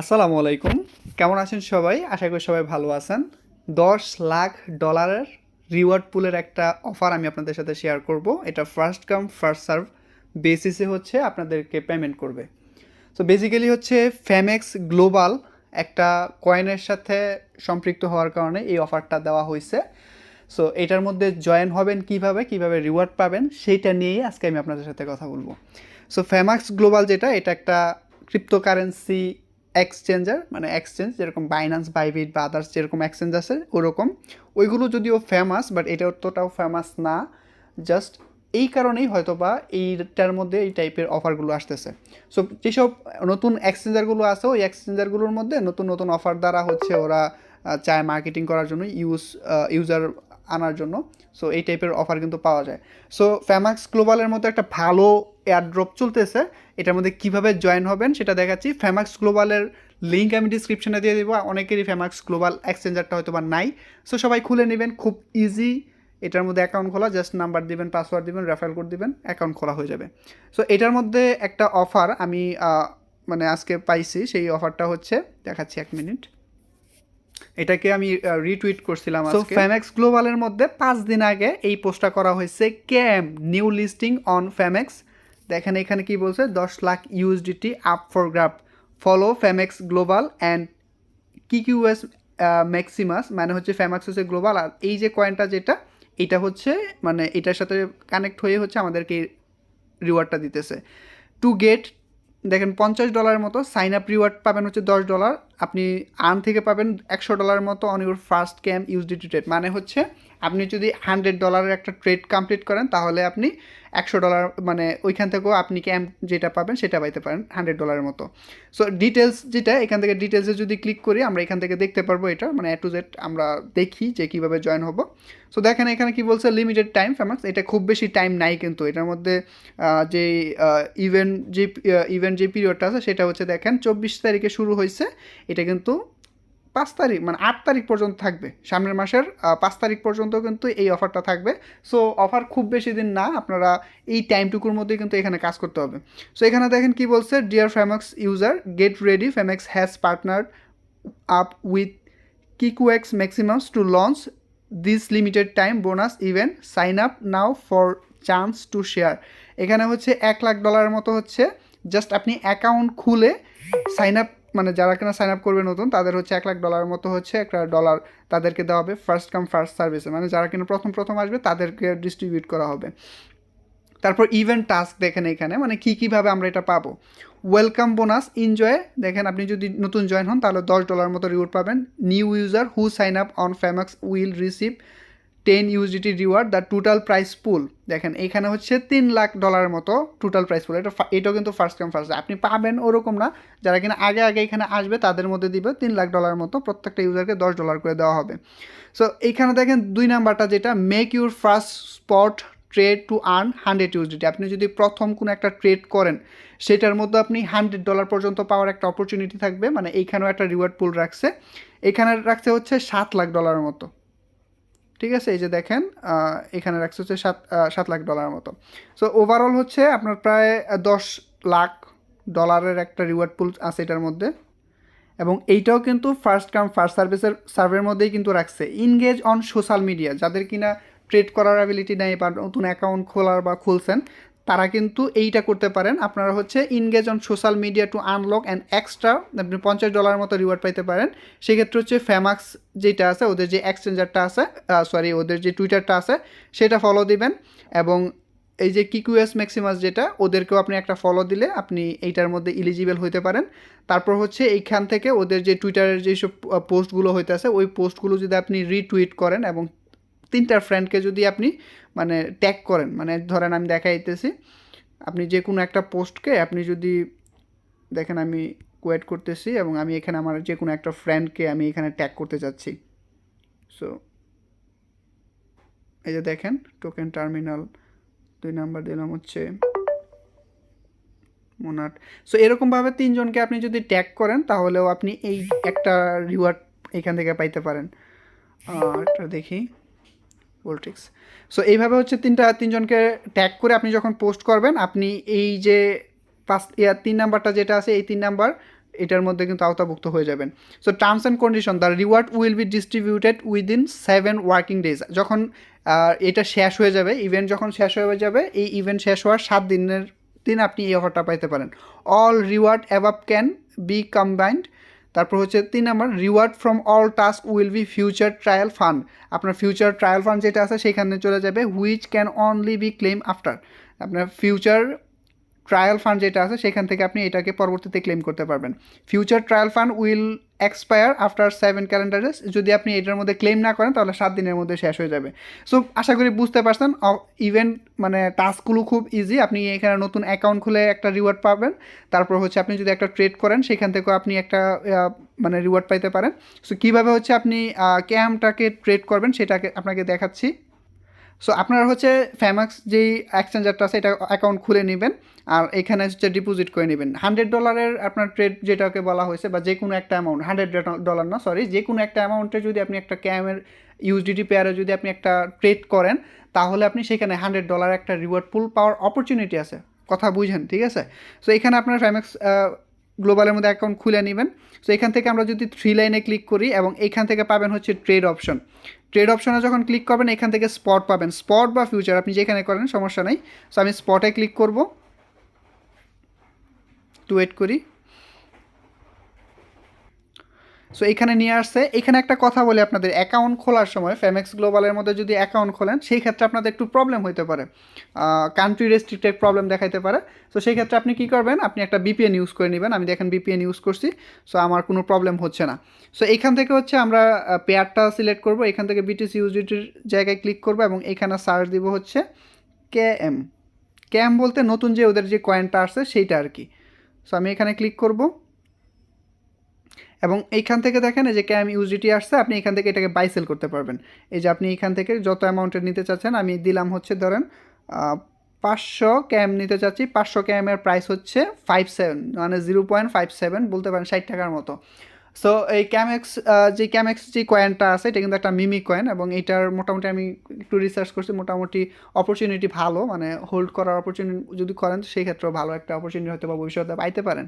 আসসালামু আলাইকুম। কেমন আছেন সবাই? আশা করি সবাই ভালো আছেন। দশ লাখ ডলারের রিওয়ার্ড পুলের একটা অফার আমি আপনাদের সাথে শেয়ার করব। এটা ফার্স্ট কাম ফার্স্ট সার্ভ বেসিসে হচ্ছে আপনাদেরকে পেমেন্ট করবে। তো বেসিক্যালি হচ্ছে ফেমেক্স গ্লোবাল একটা কয়েনের সাথে সম্পৃক্ত হওয়ার কারণে এই অফারটা দেওয়া হয়েছে। সো এটার মধ্যে জয়েন হবেন কীভাবে কীভাবে রিওয়ার্ড পাবেন সেইটা নিয়েই আজকে আমি আপনাদের সাথে কথা বলব। সো ফেমাক্স গ্লোবাল যেটা, এটা একটা ক্রিপ্টোকারেন্সি এক্সচেঞ্জার মানে এক্সচেঞ্জ যেরকম বাইন্যান্স বাইবিট বা আদার্স যেরকম এক্সচেঞ্জ আছে, ওরকম। ওইগুলো যদিও ফেমাস বাট এটা অতটাও ফেমাস না। জাস্ট এই কারণেই হয়তো বা এইটার মধ্যে এই টাইপের অফারগুলো আসতেছে। সো যেসব নতুন এক্সচেঞ্জারগুলো আছে, ওই এক্সচেঞ্জারগুলোর মধ্যে নতুন নতুন অফার দ্বারা হচ্ছে ওরা চায় মার্কেটিং করার জন্য ইউজ ইউজার আনার জন্য। সো এই টাইপের অফার কিন্তু পাওয়া যায়। সো ফ্যামাক্স গ্লোবালের মতো একটা ভালো এয়ারড্রপ চলতেছে। এটার মধ্যে কীভাবে জয়েন হবেন সেটা দেখাচ্ছি। ফ্যামাক্স গ্লোবালের লিঙ্ক আমি ডিসক্রিপশনে দিয়ে দেবো। অনেকেরই ফ্যামাক্স গ্লোবাল এক্সচেঞ্জারটা হয়তো বা নাই। সো সবাই খুলে নেবেন। খুব ইজি এটার মধ্যে অ্যাকাউন্ট খোলা। জাস্ট নাম্বার দিবেন পাসওয়ার্ড দিবেন রেফারেল কোড দিবেন অ্যাকাউন্ট খোলা হয়ে যাবে। সো এটার মধ্যে একটা অফার আমি মানে আজকে পাইছি। সেই অফারটা হচ্ছে, দেখাচ্ছি এক মিনিট এটাকে আমি রিটুইট করছিলাম সো ফ্যামেক্স গ্লোবালের মধ্যে পাঁচ দিন আগে এই পোস্টটা করা হয়েছে KM new listing on FameEX দেখেন এখানে কি বলছে দশ lakh USDT up for grab follow FameEX global and Kikiqs Maximus মানে হচ্ছে ফ্যামাক্স হচ্ছে গ্লোবাল আর এই যে কয়েনটা যেটা এটা হচ্ছে মানে এটার সাথে কানেক্ট হয়ে হচ্ছে আমাদেরকে রিওয়ার্ডটা দিতেছে। টু গেট দেখেন পঞ্চাশ ডলারের মতো সাইন আপ রিওয়ার্ড পাবেন হচ্ছে দশ ডলার আপনি আর্ন থেকে পাবেন একশো ডলারের মতো on your first camp USDT trade মানে হচ্ছে, আপনি যদি হান্ড্রেড ডলারের একটা ট্রেড কমপ্লিট করেন, তাহলে আপনি একশো ডলার মানে ওইখান থেকেও আপনি ক্যাম্প যেটা পাবেন, সেটা পাইতে পারেন হান্ড্রেড ডলারের মতো। সো ডিটেলস যেটা, এখান থেকে ডিটেলসে যদি ক্লিক করি, আমরা এখান থেকে দেখতে পারব এটা। মানে এ টু জেড আমরা দেখি যে কীভাবে জয়েন হব। সো দেখেন এখানে কি বলছে লিমিটেড টাইম ফেমাস এটা খুব বেশি টাইম নাই কিন্তু। এটার মধ্যে যে ইভেন্ট যে ইভেন্ট যে পিরিয়ডটা আছে, সেটা হচ্ছে দেখেন, চব্বিশ তারিখে শুরু হয়েছে এটা কিন্তু পাঁচ তারিখ মানে আট তারিখ পর্যন্ত থাকবে। সামনের মাসের পাঁচ তারিখ পর্যন্ত কিন্তু এই অফারটা থাকবে। সো অফার খুব বেশি দিন না, আপনারা এই টাইমটুকুর মধ্যে কিন্তু এখানে কাজ করতে হবে। সো এখানে দেখেন কি বলছে dear FameEX user get ready FameEX has partner up with Kikux Maximums to launch this limited time bonus event sign up now for chance to share এখানে হচ্ছে এক লাখ ডলারের মতো হচ্ছে। জাস্ট আপনি অ্যাকাউন্ট খুলে সাইন আপ মানে যারা কিনা সাইন আপ করবে নতুন, তাদের হচ্ছে এক লাখ ডলারের মতো হচ্ছে একটা ডলার তাদেরকে দেওয়া হবে ফার্স্ট কাম ফার্স্ট সার্ভিসে মানে যারা কিনা প্রথম প্রথম আসবে, তাদেরকে ডিস্ট্রিবিউট করা হবে। তারপর ইভেন্ট টাস্ক দেখেন এখানে মানে কী, কীভাবে আমরা এটা পাবো? ওয়েলকাম বোনাস এনজয় দেখেন আপনি যদি নতুন জয়েন হন, তাহলে দশ ডলার মতো রিওয়ার্ড পাবেন। New user who sign up on FameEX will receive ten USDT reward the total price pool দেখেন, এখানে হচ্ছে তিন লাখ ডলারের মতো টোটাল প্রাইস পুল এটা এটাও কিন্তু ফার্স্ট কাম ফার্স্ট আপনি পাবেন ওরকম না। যারা কিনা আগে আগে এখানে আসবে, তাদের মধ্যে দিবে তিন লাখ ডলারের মতো। প্রত্যেকটা ইউজারকে দশ ডলার করে দেওয়া হবে। সো এইখানে দেখেন দুই নাম্বারটা যেটা make your first spot trade to earn hundred UGT আপনি যদি প্রথম কোনো একটা ট্রেড করেন, সেটার মধ্যে আপনি হান্ড্রেড ডলার পর্যন্ত পাওয়ার একটা অপরচুনিটি থাকবে। মানে এইখানেও একটা রিওয়ার্ড পুল রাখছে। এখানে রাখছে হচ্ছে সাত লাখ ডলারের মতো। ঠিক আছে? এই যে দেখেন এখানে রাখছে হচ্ছে সাত সাত লাখ ডলারের মতো। সো ওভারঅল হচ্ছে আপনার প্রায় দশ লাখ ডলারের একটা রিওয়ার্ড পুল আছে এটার মধ্যে। এবং এইটাও কিন্তু ফার্স্ট কাম ফার্স্ট সার্ভিসের সার্ভের মধ্যেই কিন্তু রাখছে। ইনগেজ অন সোশ্যাল মিডিয়া যাদের কিনা ট্রেড করার অ্যাবিলিটি নেই বা নতুন অ্যাকাউন্ট খোলার বা খুলছেন তারা কিন্তু এইটা করতে পারেন। আপনারা হচ্ছে engage on social media to unlock and extra আপনি পঞ্চাশ ডলারের মতো রিওয়ার্ড পাইতে পারেন। সেক্ষেত্রে হচ্ছে ফেমাক্স যেটা আছে, ওদের যে এক্সচেঞ্জারটা আছে সরি ওদের যে টুইটারটা আছে, সেটা ফলো দিবেন এবং এই যে কিকুএস ম্যাক্সিমাস যেটা, ওদেরকেও আপনি একটা ফলো দিলে আপনি এইটার মধ্যে ইলিজিবল হইতে পারেন। তারপর হচ্ছে এইখান থেকে ওদের যে টুইটারের যেসব পোস্টগুলো হইতেছে, ওই পোস্টগুলো যদি আপনি রিটুইট করেন এবং তিনটার ফ্রেন্ডকে যদি আপনি মানে ট্যাগ করেন মানে ধরেন আমি দেখাইতেছি, আপনি যে কোনো একটা পোস্টকে আপনি যদি, দেখেন আমি কোয়েট করতেছি এবং আমি এখানে আমার যে কোনো একটা ফ্রেন্ডকে আমি এখানে ট্যাগ করতে চাচ্ছি সো এই যে দেখেন টোকেন টার্মিনাল দুই নাম্বার দিলাম হচ্ছে মোনাট সো এরকমভাবে তিনজনকে আপনি যদি ট্যাগ করেন, তাহলেও আপনি এই একটা রিওয়ার্ড এখান থেকে পাইতে পারেন। আর দেখি। পলিটিক্স। সো এইভাবে হচ্ছে তিনটা, তিনজনকে ট্যাগ করে আপনি যখন পোস্ট করবেন, আপনি এই যে পাঁচ ইয়া তিন নাম্বারটা যেটা আছে, এই তিন নাম্বার এটার মধ্যে কিন্তু আওতাভুক্ত হয়ে যাবেন। So terms and condition the reward will be distributed within seven working days যখন এটা শেষ হয়ে যাবে ইভেন্ট যখন শেষ হয়ে যাবে, এই ইভেন্ট শেষ হওয়ার সাত দিনের, দিন আপনি এই অফারটা পাইতে পারেন। All reward above can be combined তারপর হচ্ছে তিন number reward from all task will be future trial fund আপনার ফিউচার ট্রায়াল ফান্ড যেটা আছে, সেখানে চলে যাবে which can only be claim after আপনার ফিউচার ট্রায়াল ফান্ড যেটা আছে, সেখান থেকে আপনি এটাকে পরবর্তীতে ক্লেম করতে পারবেন। Future trial fund will expire after seven calendar যদি আপনি এটার মধ্যে ক্লেম না করেন, তাহলে সাত দিনের মধ্যে শেষ হয়ে যাবে। সো আশা করি বুঝতে পারছেন ইভেন্ট মানে টাস্কগুলো খুব ইজি আপনি এখানে নতুন অ্যাকাউন্ট খুলে একটা রিওয়ার্ড পাবেন। তারপর হচ্ছে আপনি যদি একটা ট্রেড করেন, সেখান থেকেও আপনি একটা মানে রিওয়ার্ড পাইতে পারেন। সো কীভাবে হচ্ছে আপনি ক্যামটাকে ট্রেড করবেন, সেটাকে আপনাকে দেখাচ্ছি। সো আপনারা হচ্ছে ফেমাক্স যেই এক্সচেঞ্জারটা আছে, এটা অ্যাকাউন্ট খুলে নেবেন, আর এখানে হচ্ছে ডিপোজিট করে নেবেন। হান্ড্রেড ডলারের আপনার ট্রেড যেটাকে বলা হয়েছে, বা যে কোনো একটা অ্যামাউন্ট হান্ড্রেড ডলার না সরি যে কোনো একটা অ্যামাউন্টে যদি আপনি একটা ক্যামের ইউএসডিটি পেয়ারে যদি আপনি একটা ট্রেড করেন, তাহলে আপনি সেখানে হান্ড্রেড ডলার একটা রিওয়ার্ড পুল পাওয়ার অপরচুনিটি আছে। কথা বুঝেন, ঠিক আছে? সো এখানে আপনার ফেমাক্স গ্লোবালের মধ্যে অ্যাকাউন্ট খুলে নেবেন। সো এখান থেকে আমরা যদি থ্রি লাইনে ক্লিক করি এবং এখান থেকে পাবেন হচ্ছে ট্রেড অপশন ট্রেড অপশনে যখন ক্লিক করবেন, এখান থেকে স্পট পাবেন। স্পট বা ফিউচার আপনি যেখানে করেন, সমস্যা নাই। সো আমি স্পটে ক্লিক করব। টু ওয়েট করি। সো এখানে নিয়ে আসছে। এখানে একটা কথা বলি আপনাদের অ্যাকাউন্ট খোলার সময় ফেমেক্স গ্লোবালের মধ্যে যদি অ্যাকাউন্ট খোলেন, সেই ক্ষেত্রে আপনাদের একটু প্রবলেম হতে পারে। কান্ট্রি রেস্ট্রিক্টেড প্রবলেম দেখাইতে পারে। সো সেই ক্ষেত্রে আপনি কী করবেন? আপনি একটা বিপিএন ইউজ করে নেবেন। আমি দেখেন বিপিএন ইউজ করছি সো আমার কোনো প্রবলেম হচ্ছে না। সো এখান থেকে হচ্ছে আমরা পেয়ারটা সিলেক্ট করব। এখান থেকে বিটিসি ইউজিটির জায়গায় ক্লিক করব এবং এখানে সার্চ দিব হচ্ছে কে এম ক্যাম বলতে নতুন যে ওদের যে কয়েনটা আসছে, সেইটা আর কি। সো আমি এখানে ক্লিক করব। এবং এইখান থেকে দেখেন যে ক্যাম ইউজিটি আসছে, আপনি এখান থেকে এটাকে বাই সেল করতে পারবেন। এই যে আপনি এখান থেকে যত অ্যামাউন্টের নিতে চাচ্ছেন, আমি দিলাম হচ্ছে ধরেন পাঁচশো ক্যাম নিতে চাচ্ছি, পাঁচশো ক্যামের প্রাইস হচ্ছে ফাইভ সেভেন মানে জিরো পয়েন্ট ফাইভ সেভেন বলতে পারেন ষাট টাকার মতো। সো এই ক্যামেক্স যে ক্যামেক্স যে কয়েনটা আছে, এটা কিন্তু একটা মিমি কয়েন এবং এটার মোটামুটি আমি একটু রিসার্চ করছি, মোটামুটি অপরচুনিটি ভালো মানে হোল্ড করার অপরচুনিটি যদি করেন, সেই ক্ষেত্রেও ভালো একটা অপরচুনিটি হয়তো বা ভবিষ্যতে পাইতে পারেন।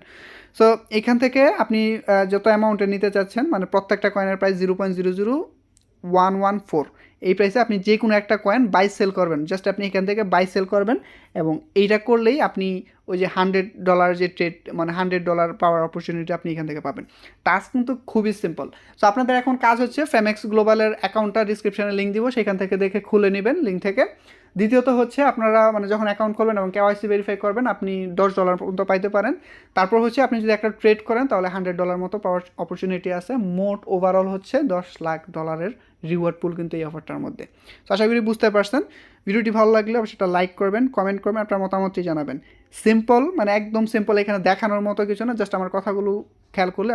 সো এখান থেকে আপনি যত অ্যামাউন্টে নিতে চাচ্ছেন মানে প্রত্যেকটা কয়েনের price zero point zero zero one one four এই প্রাইসে আপনি যে কোনো একটা কয়েন বাই সেল করবেন জাস্ট আপনি এখান থেকে বাই সেল করবেন এবং এইটা করলেই আপনি ওই যে হান্ড্রেড ডলার যে ট্রেড মানে হান্ড্রেড ডলার পাওয়ার অপরচুনিটি আপনি এখান থেকে পাবেন। টাস্ক কিন্তু খুবই সিম্পল সো আপনাদের এখন কাজ হচ্ছে ফেমেক্স গ্লোবালের অ্যাকাউন্টটা ডিসক্রিপশনে লিঙ্ক দিব, সেখান থেকে দেখে খুলে নেবেন লিঙ্ক থেকে। দ্বিতীয়ত হচ্ছে আপনারা মানে যখন অ্যাকাউন্ট করবেন এবং কেওয়াইসি ভেরিফাই করবেন, আপনি দশ ডলার পর্যন্ত পাইতে পারেন। তারপর হচ্ছে আপনি যদি একটা ট্রেড করেন, তাহলে হান্ড্রেড ডলার মতো পাওয়ার অপরচুনিটি আছে। মোট ওভারঅল হচ্ছে দশ লাখ ডলারের রিওয়ার্ড পুল কিন্তু এই অফারটার মধ্যে। তো আশা করি বুঝতে পারছেন। ভিডিওটি ভালো লাগলে অবশ্যই একটা লাইক করবেন কমেন্ট করবেন, আপনার মতামতটি জানাবেন। সিম্পল মানে একদম সিম্পল এখানে দেখানোর মতো কিছু না জাস্ট আমার কথাগুলো খেয়াল করলে